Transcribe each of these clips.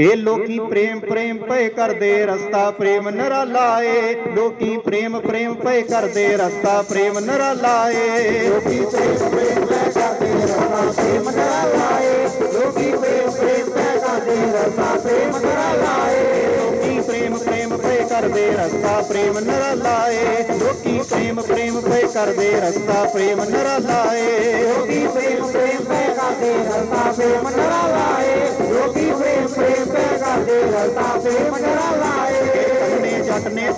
ਇਹ ਲੋਕੀ ਪ੍ਰੇਮ ਪ੍ਰੇਮ ਪਏ ਕਰਦੇ, ਰਸਤਾ ਪ੍ਰੇਮ ਨਰਾਲਾ ਏ। ਲੋਕੀ ਪ੍ਰੇਮ ਪ੍ਰੇਮ ਪਏ ਕਰਦੇ, ਰਸਤਾ ਪ੍ਰੇਮ ਨਰਾਲਾ ਏ। ਲੋਕੀ ਪ੍ਰੇਮ ਪ੍ਰੇਮ ਪਏ ਕਰਦੇ, ਰਸਤਾ ਪ੍ਰੇਮ ਨਰਾਲਾ ਏ। ਲੋਕੀ ਪ੍ਰੇਮ ਪ੍ਰੇਮ ਪਏ ਕਰਦੇ, ਰਸਤਾ ਪ੍ਰੇਮ ਨਰਾਲਾ ਏ। ਲੋਕੀ ਪ੍ਰੇਮ ਪ੍ਰੇਮ ਭਏ ਕਰਦੇ, ਰਸਤਾ ਪ੍ਰੇਮ ਨਰਾਲਾ ਏ। ਲੋਕੀ ਪ੍ਰੇਮ ਪ੍ਰੇਮ ਭਏ ਕਰਦੇ, ਰਸਤਾ ਪ੍ਰੇਮ ਨਰਾਲਾ ਏ। ਲੋਕੀ ਪ੍ਰੇਮ ਪ੍ਰੇਮ ਭਏ ਕਰਦੇ, ਰਸਤਾ ਪ੍ਰੇਮ ਨਰਾਲਾ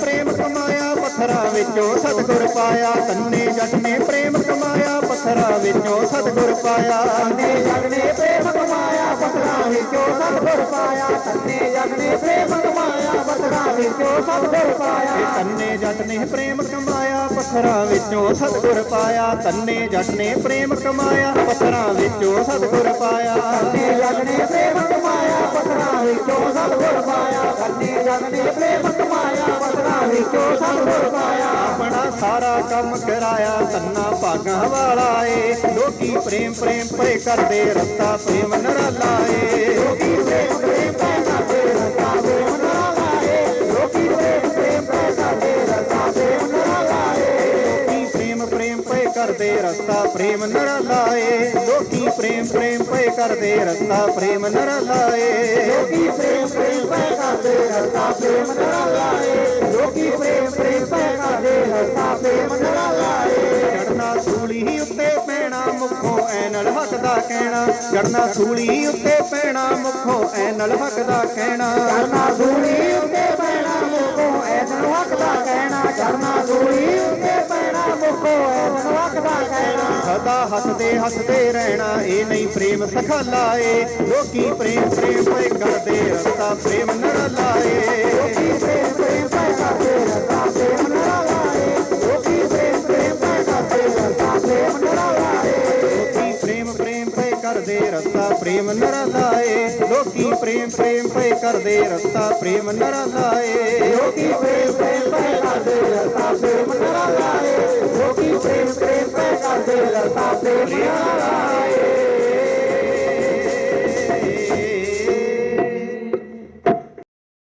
ਪ੍ਰੇਮ ਕਮਾਇਆ, ਪੱਥਰਾਂ ਵਿੱਚੋਂ ਸਤਿਗੁਰ ਪਾਇਆ। ਕੰਨੇ ਜੱਟ ਨੇ ਪ੍ਰੇਮ ਕਮਾਇਆ, ਪੱਥਰਾਂ ਵਿੱਚੋਂ ਸਤਿਗੁਰ ਪਾਇਆ। ਕੰਨੇ ਜੱਟ ਨੇ ਪ੍ਰੇਮ ਕਮਾਇਆ, ਪੱਥਰਾਂ ਵਿੱਚੋਂ ਸਤਿਗੁਰ ਪਾਇਆ। ਕੰਨੇ ਜੱਟ ਨੇ ਪ੍ਰੇਮ ਕਮਾਇਆ, ਪੱਥਰਾਂ ਵਿੱਚੋਂ ਸਤਿਗੁਰ ਪਾਇਆ। ਕੰਨੇ ਜੱਟ ਨੇ ਪ੍ਰੇਮ ਕਮਾਇਆ, ਪੱਥਰਾਂ ਵਿੱਚੋਂ ਸਤਿਗੁਰ ਪਾਇਆ। ਕੰਨੇ ਜੱਟ ਨੇ ਪ੍ਰੇਮ ਕਮਾਇਆ, ਪੱਥਰਾਂ ਵਿੱਚੋਂ ਸਤਿਗੁਰ ਪਾਇਆ। ਕੰਨੇ ਜੱਟ ਨੇ ਪ੍ਰੇਮ ਕਮਾਇਆ, ਪੱਥਰਾਂ ਵਿੱਚੋਂ ਸਤਿਗੁਰ ਪਾਇਆ। ਸਾਰਾ ਕੰਮ ਕਰਾਇਆ ਤੰਨਾ ਭਾਗਾਂ ਵਾਲਾ ਏ ਲੋਕੀ ਪ੍ਰੇਮ ਪ੍ਰੇਮ ਭਏ ਕਰਦੇ, ਰਸਤਾ ਪ੍ਰੇਮ ਨਰਾਲਾ ਏ ਲੋਕੀ ਪ੍ਰੇਮ ਪ੍ਰੇਮ ਭਏ ਕਰਦੇ, ਰਸਤਾ ਪ੍ਰੇਮ ਨਰਾਲਾ ਏ ਲੋਕੀ ਪ੍ਰੇਮ ਪ੍ਰੇਮ ਭਏ ਕਰਦੇ, ਰਸਤਾ ਪ੍ਰੇਮ ਨਰਾਲਾ ਏ ਲੋਕੀ ਪ੍ਰੇਮ ਪ੍ਰੇਮ ਭਏ ਕਰਦੇ, ਰਸਤਾ ਪ੍ਰੇਮ ਨਰਾਲਾ ਏ ਲੋਕੀ ਪ੍ਰੇਮ ਪ੍ਰੇਮ ਭਏ ਕਰਦੇ, ਰਸਤਾ ਪ੍ਰੇਮ ਨਰਾਲਾ ਏ ਲੋਕੀ ਪ੍ਰੇਮ ਪ੍ਰੇਮ ਭਏ ਕਰਦੇ, ਰਸਤਾ ਪ੍ਰੇਮ ਨਰਾਲਾ ਏ ਲੋਕੀ ਪ੍ਰੇਮ ਪ੍ਰੇਮ ਮੁਖੋਂ ਐਨਲ ਹੱਕ ਦਾ ਕਹਿਣਾ ਚੜਨਾ ਸੂਲੀ ਉੱਤੇ ਪੈਣਾ ਮੁਖੋਂ ਐਨਲ ਹੱਕ ਦਾ ਕਹਿਣਾ। ਚੜਨਾ ਸੂਲੀ ਉੱਤੇ ਪੈਣਾ ਮੁਖੋਂ ਐਨਲ ਹੱਕ ਦਾ ਕਹਿਣਾ ਚੜਨਾ ਸੂਲੀ ਉੱਤੇ ਪੈਣਾ ਮੁਖੋਂ ਐਨਲ ਹੱਕ ਦਾ ਕਹਿਣਾ। ਸਦਾ ਹੱਸਦੇ ਹੱਸਦੇ ਰਹਿਣਾ ਇਹ ਨਹੀਂ ਪ੍ਰੇਮ ਸਖਾਲਾ ਏ। ਲੋਕੀ ਪ੍ਰੇਮ ਪ੍ਰੇਮ ਪਏ ਕਰਦੇ ਰਸਤਾ ਪ੍ਰੇਮ ਨਰਾਲਾ ਰਸਤਾ, ਪ੍ਰੇਮ ਨਰਾਲਾ ਏ ਲੋਕੀ ਪ੍ਰੇਮ ਪ੍ਰੇਮ ਪਏ ਕਰਦੇ, ਰਸਤਾ, ਪ੍ਰੇਮ ਨਰਾਲਾ ਏ ਲੋਕੀ ਪ੍ਰੇਮ ਪ੍ਰੇਮ ਪਏ ਕਰਦੇ, ਰਸਤਾ, ਪ੍ਰੇਮ ਨਰਾਲਾ ਲੋਕੀ ਪ੍ਰੇਮ ਪ੍ਰੇਮ ਪਏ ਕਰਦੇ, ਰਸਤਾ, ਪ੍ਰੇਮ ਨਰਾਲਾ